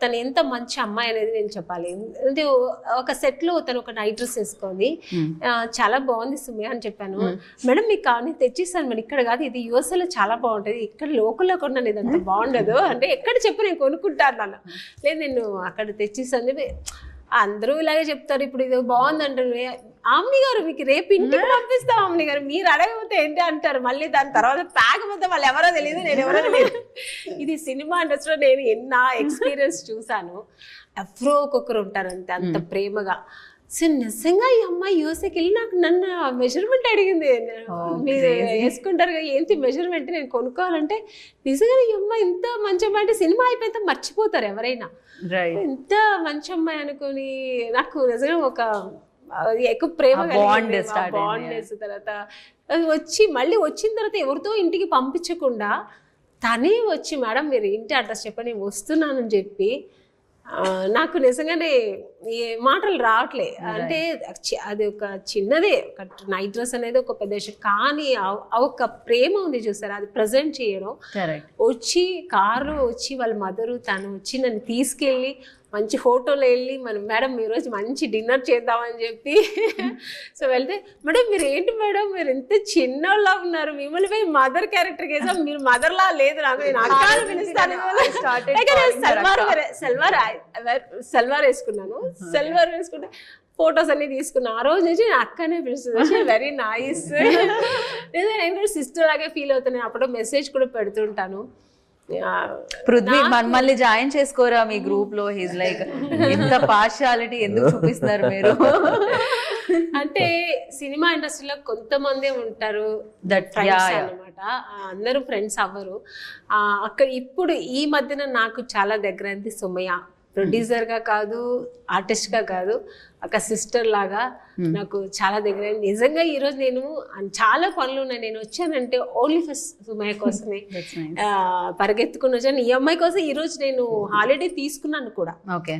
తను ఎంత మంచి అమ్మాయి అనేది నేను చెప్పాలి. అంటే ఒక సెట్లో తను ఒక నైట్ డ్రెస్ వేసుకుంది. ఆ, చాలా బాగుంది సుమి అని చెప్పాను. మేడం మీకు కావాలి తెచ్చిస్తాను మేడం. ఇక్కడ కాదు ఇది యుఎస్లో చాలా బాగుంటది. ఇక్కడ లోకల్లో కొన్నాను ఇది అంత బాగుండదు. అంటే ఎక్కడ చెప్పు నేను కొనుక్కుంటాను అన్న లేదు నేను అక్కడ తెచ్చిస్తాను చెప్పి అందరూ ఇలాగే చెప్తారు. ఇప్పుడు ఇది బాగుంది ఆమ్ని గారు మీకు రేపు ఇంటికి పంపిస్తాం ఆమ్ని గారు. మీరు అడగకపోతే ఏంటి అంటారు? మళ్ళీ దాని తర్వాత ప్యాక్ మొత్తం వాళ్ళు ఎవరో తెలియదు నేను ఎవరో తెలియదు ఇది సినిమా ఇండస్ట్రీలో నేను ఎన్నో ఎక్స్పీరియన్స్ చూసాను ఎవరో ఒక్కొక్కరు ఉంటారు అంతే అంత ప్రేమగా. సో నిజంగా ఈ అమ్మాయి యూఎస్ఏకి వెళ్ళి నాకు నన్ను మెజర్మెంట్ అడిగింది. మీరు. వేసుకుంటారు కదా ఏంటి మెజర్మెంట్ నేను కొనుక్కోవాలంటే నిజంగా ఈ అమ్మాయి ఇంత మంచి అమ్మాయి అంటే సినిమా అయిపోతే మర్చిపోతారు ఎవరైనా. ఎంత మంచి అమ్మాయి అనుకొని నాకు నిజంగా ఒక ఎక్కువ ప్రేమ. బాండ్ తర్వాత అది వచ్చి మళ్ళీ వచ్చిన తర్వాత ఎవరితో ఇంటికి పంపించకుండా తనే వచ్చి మేడం మీరు ఇంటి అడ్రస్ చెప్పండి నేను వస్తున్నానని చెప్పి నాకు నిజంగానే ఈ మాటలు రావట్లే. అంటే అది ఒక చిన్నదే ఒక నైట్ డ్రెస్ అనేది ఒక పెద్ద విషయం. కానీ ఒక ప్రేమ ఉంది చూసారా అది ప్రజెంట్ చేయడం. వచ్చి కారు వచ్చి వాళ్ళ మదరు తను వచ్చి నన్ను తీసుకెళ్ళి మంచి హోటల్లో వెళ్ళి మనం మేడం ఈరోజు మంచి డిన్నర్ చేద్దామని చెప్పి. సో వెళ్తే మేడం మీరు ఏంటి మేడం? మీరు ఎంత చిన్నోళ్ళ ఉన్నారు. మిమ్మల్ని పోయి మదర్ క్యారెక్టర్ వేసాం. మీరు మదర్ లా లేదు నాకు నేను పిలుస్తాను సల్వార్ సల్వార్ వేసుకున్నాను. సల్వార్ వేసుకుంటే ఫొటోస్ అన్ని తీసుకున్నా. ఆ రోజు నుంచి నేను అక్కనే పిలుస్తుంది. Very nice. నేను కూడా సిస్టర్ లాగే ఫీల్ అవుతాను. అప్పుడు మెసేజ్ కూడా పెడుతుంటాను. పృథ్వీ మమ్మల్ని జాయిన్ చేసుకోరా మీ గ్రూప్లో హీస్ లైక్ ఎంత పార్షియాలిటీ ఎందుకు చూపిస్తున్నారు మీరు? అంటే సినిమా ఇండస్ట్రీలో కొంతమందే ఉంటారు దట్ అనమాట అందరూ ఫ్రెండ్స్ అవ్వరు. ఆ, అక్కడ ఇప్పుడు ఈ మధ్యన నాకు చాలా దగ్గరైంది సుమయ్య ప్రొడ్యూసర్గా కాదు ఆర్టిస్ట్గా కాదు ఒక సిస్టర్ లాగా నాకు చాలా దగ్గరైంది. నిజంగా ఈ రోజు నేను చాలా పనులు ఉన్నాయి. నేను వచ్చానంటే ఓన్లీ ఫస్ట్ సుమయ్య కోసమే. పరిగెత్తుకుని వచ్చాను. ఈ అమ్మాయి కోసం ఈ రోజు నేను హాలిడే తీసుకున్నాను కూడా. ఓకే